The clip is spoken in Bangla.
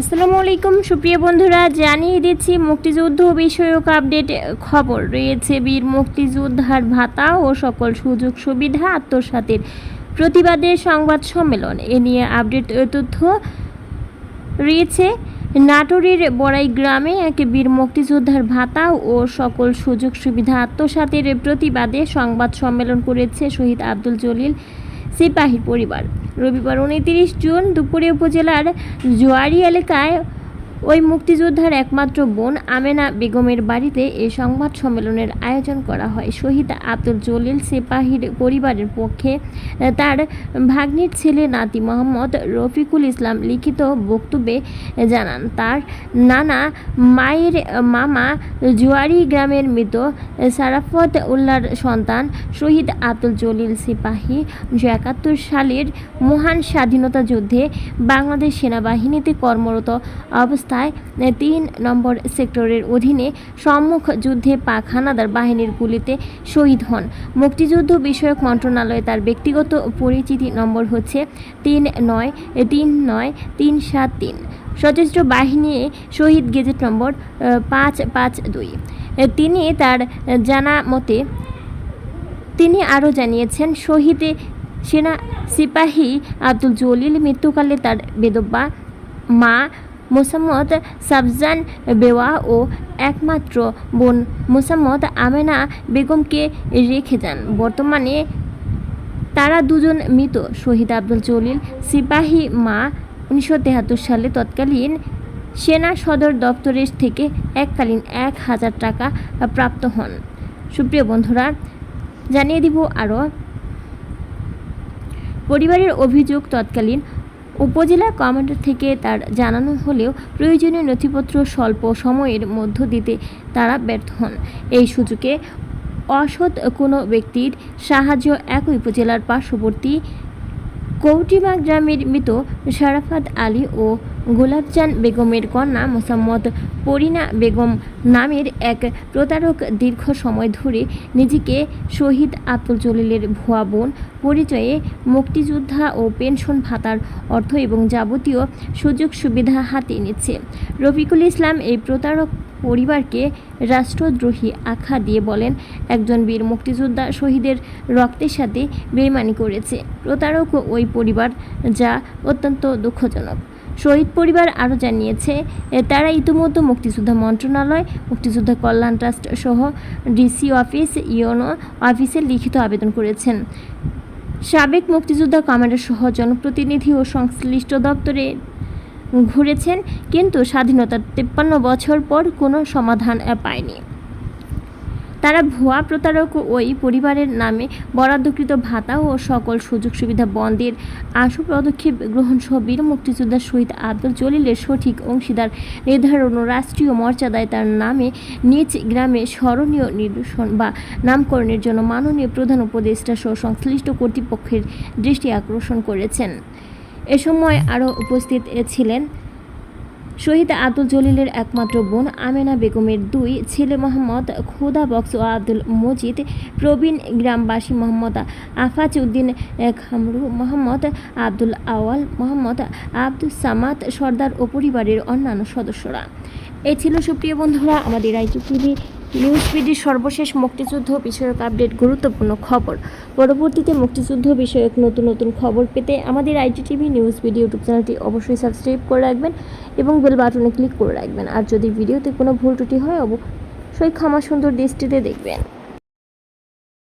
আসসালামু আলাইকুম, সুপ্রিয় বন্ধুরা, জানিয়ে দিচ্ছি মুক্তিযুদ্ধ বিষয়ক আপডেট খবর। রয়েছে বীর মুক্তিযোদ্ধার ভাতা ও সকল সুযোগ সুবিধা আত্মসাতের প্রতিবাদে সংবাদ সম্মেলন। এ নিয়ে আপডেট তথ্য রয়েছে। নাটোরের বড়াই গ্রামে এক বীর মুক্তিযোদ্ধার ভাতা ও সকল সুযোগ সুবিধা আত্মসাতের প্রতিবাদে সংবাদ সম্মেলন করেছে শহীদ আব্দুল জলিল সিপাহীর পরিবার। রবিবার উনত্রিশ জুন দুপুরে উপজেলার জোয়ারি এলাকায় ওই মুক্তিযোদ্ধার একমাত্র বোন আমেনা বেগমের বাড়িতে এই সংবাদ সম্মেলনের আয়োজন করা হয়। শহীদ আব্দুল জলিল সিপাহীর পরিবারের পক্ষে তার ভাগ্নির ছেলে নাতি মোহাম্মদ রফিকুল ইসলাম লিখিত বক্তব্যে জানান, তার নানা মায়ের মামা জুয়ারি গ্রামের মৃত সারাফত উল্লার সন্তান শহীদ আব্দুল জলিল সিপাহী উনিশশো একাত্তর সালের মহান স্বাধীনতা যুদ্ধে বাংলাদেশ সেনাবাহিনীতে কর্মরত অবস্থায় তিন নম্বর সেক্টরের অধীনে সম্মুখ যুদ্ধে পাক হানাদার বাহিনীর গুলিতে শহীদ হন। মুক্তিযুদ্ধ বিষয়ক মন্ত্রণালয়ে তার ব্যক্তিগত পরিচিতি নম্বর হচ্ছে তিন নয় তিন নয়, তিন সাত তিন। সশস্ত্র বাহিনী শহীদ গেজেট নম্বর পাঁচ পাঁচ দুই। তিনি তার জানা মতে, তিনি আরও জানিয়েছেন, শহীদে সেনা সিপাহী আব্দুল জলিল মৃত্যুকালে তার বেদব্বা মা মোসাম্মদ সাবজান বেওয়া ও একমাত্র বোন মোসাম্মদ আমেনা বেগমকে রেখে যান। বর্তমানে তারা দুজন মৃত। শহীদ আব্দুল জলিল সিপাহী মা উনিশশো সালে তৎকালীন সেনা সদর দপ্তরের থেকে এককালীন এক হাজার টাকা প্রাপ্ত হন। সুপ্রিয় বন্ধুরা, জানিয়ে দিব আরও। পরিবারের অভিযোগ তৎকালীন উপজেলা কমান্ডার থেকে তার জানানো হলেও প্রয়োজনীয় নথিপত্র স্বল্প সময়ের মধ্য দিতে তারা ব্যর্থ হন। এই সুযোগে অসৎ কোনো ব্যক্তির সাহায্য একই উপজেলার পার্শ্ববর্তী কৌটিমা গ্রামের মৃত শারাফাত আলী ও গোলাপজান বেগমের কন্যা মোসাম্মদ পরিনা বেগম নামের এক প্রতারক দীর্ঘ সময় ধরে নিজেকে শহীদ আব্দুল জলিলের ভুয়া বোন, পরিচয়ে মুক্তিযোদ্ধা ও পেনশন ভাতার অর্থ এবং যাবতীয় সুযোগ সুবিধা হাতিয়ে নিচ্ছে। রফিকুল ইসলাম এই প্রতারক পরিবারকে রাষ্ট্রদ্রোহী আখ্যা দিয়ে বলেন, একজন বীর মুক্তিযোদ্ধা শহীদের রক্তের সাথে বেইমানি করেছে। প্রতারক ওই পরিবার যা অত্যন্ত দুঃখজনক। শহীদ পরিবার আরও জানিয়েছে, তারা ইতিমধ্যে মুক্তিযোদ্ধা মন্ত্রণালয়, মুক্তিযোদ্ধা কল্যাণ ট্রাস্ট সহ ডিসি অফিস ইউনো অফিসে লিখিত আবেদন করেছেন। সাবেক মুক্তিযোদ্ধা কমান্ডার সহ জনপ্রতিনিধি ও সংশ্লিষ্ট দপ্তরে ঘুরেছেন, কিন্তু স্বাধীনতার তেপ্পান্ন বছর পর কোনো সমাধান পায়নি। তারা ভুয়া প্রতারক ওই পরিবারের নামে বরাদ্দকৃত ভাতা ও সকল সুযোগ সুবিধা বন্ধের আশু পদক্ষেপ গ্রহণ সহ বীর মুক্তিযোদ্ধা শহীদ আব্দুল জলিলের সঠিক অংশীদার নির্ধারণ ও রাষ্ট্রীয় মর্যাদায় তার নামে নিজ গ্রামে স্মরণীয় নিদর্শন বা নামকরণের জন্য মাননীয় প্রধান উপদেষ্টা সহ সংশ্লিষ্ট কর্তৃপক্ষের দৃষ্টি আকর্ষণ করেছেন। এ সময় আরও উপস্থিত ছিলেন শহীদ আব্দুল জলিলের একমাত্র বোন আমেনা বেগমের দুই ছেলে মোহাম্মদ খুদা বক্স ও আব্দুল মজিদ, প্রবীণ গ্রামবাসী মোহাম্মদ আফাজ উদ্দিন খামরু, মোহাম্মদ আব্দুল আওয়াল, মোহাম্মদ আব্দুল সামাদ সর্দার ও পরিবারের অন্যান্য সদস্যরা। এই ছিল সুপ্রিয় বন্ধুরা, আমাদের আইটি টিভি। নিউজ পিডির সর্বশেষ মুক্তিযুদ্ধ বিষয়ক আপডেট গুরুত্বপূর্ণ খবর। পরবর্তীতে মুক্তিযুদ্ধ বিষয়ক নতুন নতুন খবর পেতে আমাদের IT TV news PD YouTube চ্যানেলটি অবশ্যই সাবস্ক্রাইব করে রাখবেন এবং বেল বাটনে ক্লিক করে রাখবেন। আর যদি ভিডিওতে কোনো ভুল ত্রুটি হয়, অবশ্যই ক্ষমা সুন্দর দৃষ্টিতে দেখবেন।